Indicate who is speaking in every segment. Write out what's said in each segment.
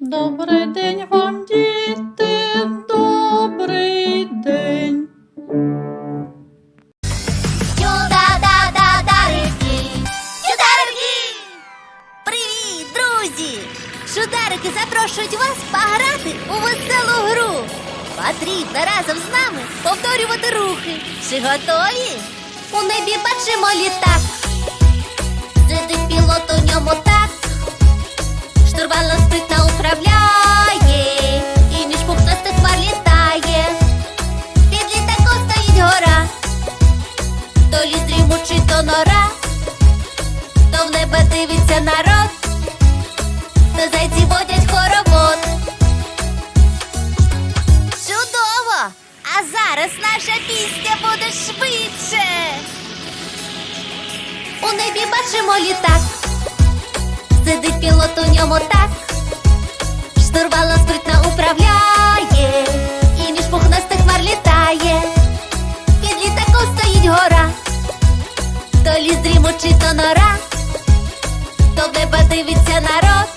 Speaker 1: Добрий день вам, діти, добрий день.
Speaker 2: Чуда-да-да-дарики! Чударики! Привіт, друзі! Чударики запрошують вас пограти у веселу гру. Потрібно разом з нами повторювати рухи. Чи готові? У небі бачимо літак. Зараз наша пісня буде швидше. У небі бачимо літак, сидить пілот у ньому так, штурвалом спритно управляє, і між пухнастих хмар літає. Під літаком стоїть гора, то ліс дрімучий, то нора, то в небо дивиться народ,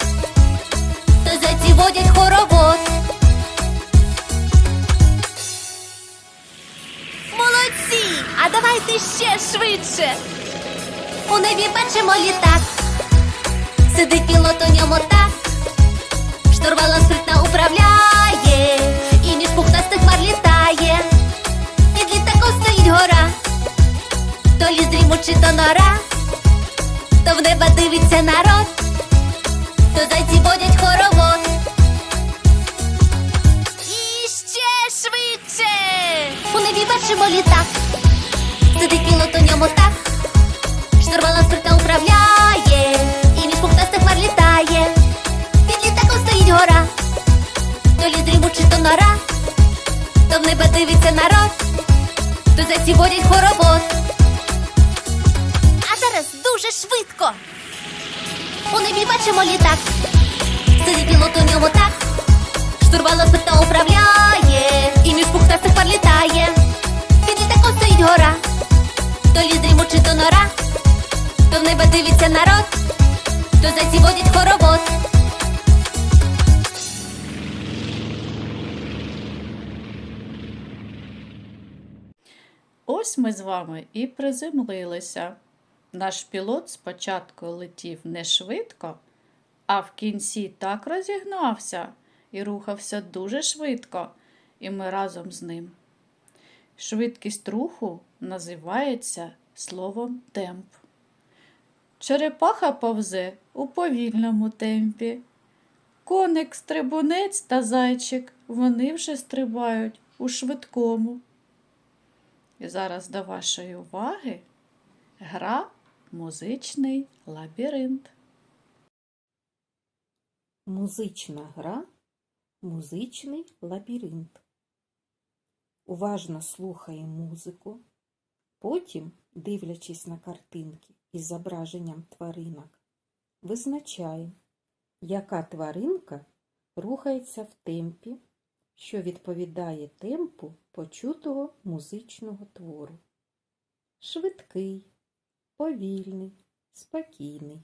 Speaker 2: Ще швидше. У небі бачимо літак, сидить пілот у ньому так, штурвалом спритно управляє, і між пухнастих хмар літає. Під літаком стоїть гора, то ліс дрімучий, то нора, то в небо дивиться народ, то зайці водять хоровод. І ще швидше. У небі бачимо літак, сидить пілот у ньому так, штурвалом спритно управляє, і між пухнастих хмар літає. Під літаком стоїть гора, то ліс дрімучий, то нора, то в небо дивиться народ, то зайці водять хоровод. А зараз дуже швидко. У небі бачимо літак, сидить пілот у ньому так, штурвалом спритно управляє, і між пухнастих пар літає. Під літаком стоїть гора, то ліс дрімучий, то нора, то в небо дивиться народ, то водять хоровод.
Speaker 1: Ось ми з вами і приземлилися. Наш пілот спочатку летів не швидко, а в кінці так розігнався і рухався дуже швидко, і ми разом з ним. Швидкість руху називається словом темп. Черепаха повзе у повільному темпі. Коник, стрибунець та зайчик вони вже стрибають у швидкому. І зараз до вашої уваги гра музичний лабіринт.
Speaker 3: Музична гра Музичний лабіринт. Уважно слухає музику, потім, дивлячись на картинки із зображенням тваринок, визначає, яка тваринка рухається в темпі, що відповідає темпу почутого музичного твору. Швидкий, повільний, спокійний.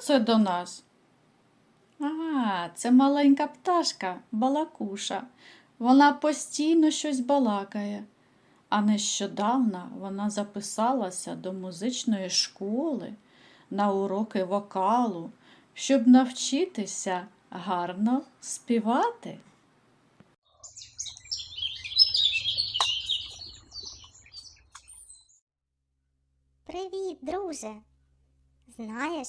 Speaker 1: Це до нас? А, це маленька пташка, балакуша. Вона постійно щось балакає. А нещодавно вона записалася до музичної школи на уроки вокалу, щоб навчитися гарно співати.
Speaker 4: Привіт, друже. Знаєш,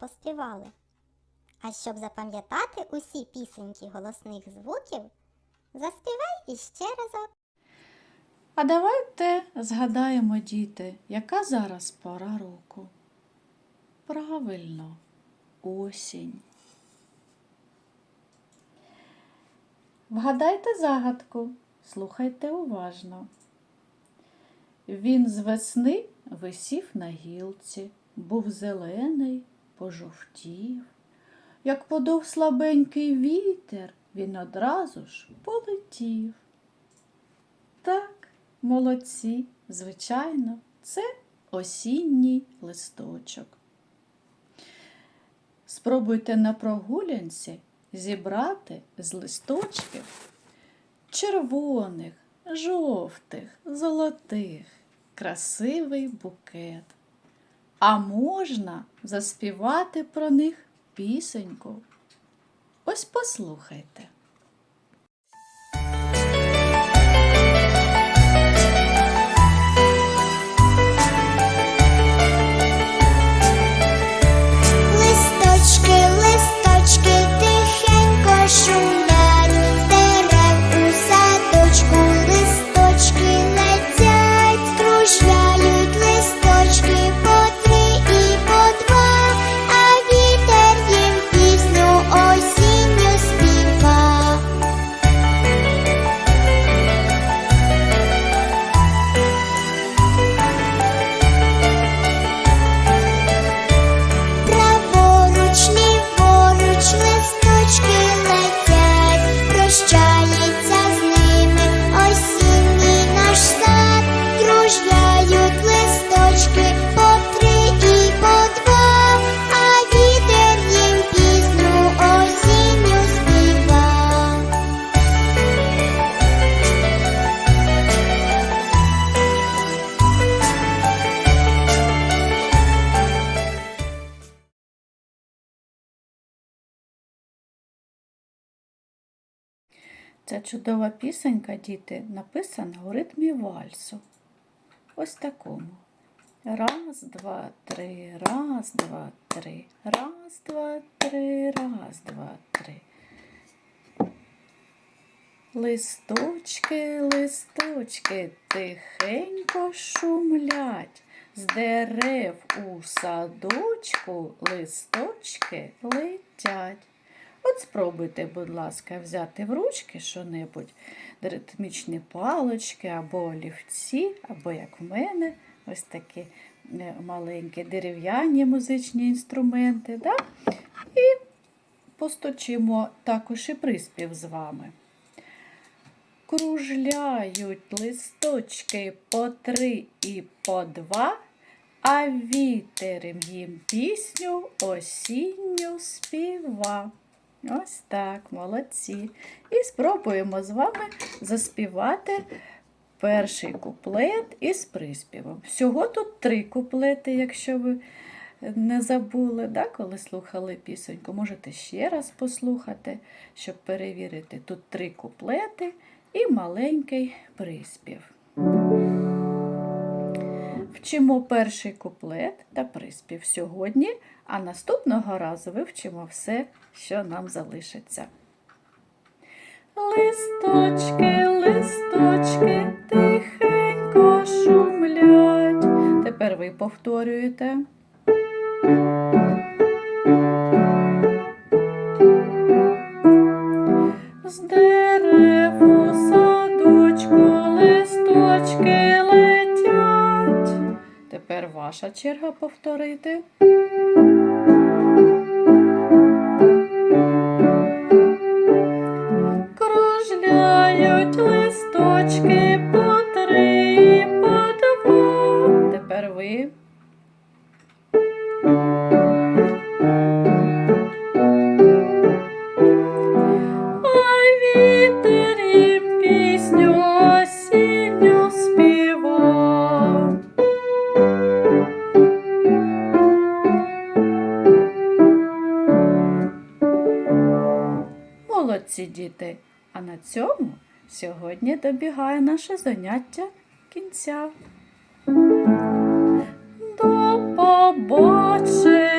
Speaker 4: Поспівали. А щоб запам'ятати усі пісеньки голосних звуків, заспівай іще разок.
Speaker 1: А давайте згадаємо, діти, яка зараз пора року. Правильно, осінь. Вгадайте загадку, слухайте уважно. Він з весни висів на гілці, був зелений, пожовтів. Як подув слабенький вітер, він одразу ж полетів. Так, молодці, звичайно, це осінній листочок. Спробуйте на прогулянці зібрати з листочків червоних, жовтих, золотих, красивий букет. А можна заспівати про них пісеньку. Ось послухайте. Ця чудова пісенька, діти, написана у ритмі вальсу. Ось такому. Раз, два, три, раз, два, три, раз, два, три, раз, два, три. Листочки, листочки тихенько шумлять. З дерев у садочку листочки летять. От спробуйте, будь ласка, взяти в ручки що-небудь, ритмічні палочки або олівці, або як в мене, ось такі е, маленькі дерев'яні музичні інструменти. Да? І постучимо також і приспів з вами. Кружляють листочки по три і по два, а вітер їм пісню осінню співа. Ось так, молодці. І спробуємо з вами заспівати перший куплет із приспівом. Всього тут три куплети, якщо ви не забули, да, коли слухали пісеньку. Можете ще раз послухати, щоб перевірити. Тут три куплети і маленький приспів. Вчимо перший куплет та приспів сьогодні, а наступного разу вивчимо все, що нам залишиться. Листочки, листочки, тихенько шумлять. Тепер ви повторюєте. З дерев у садочку листочки. Тепер ваша черга повторити. Діти! А на цьому сьогодні добігає наше заняття кінця. До побачення!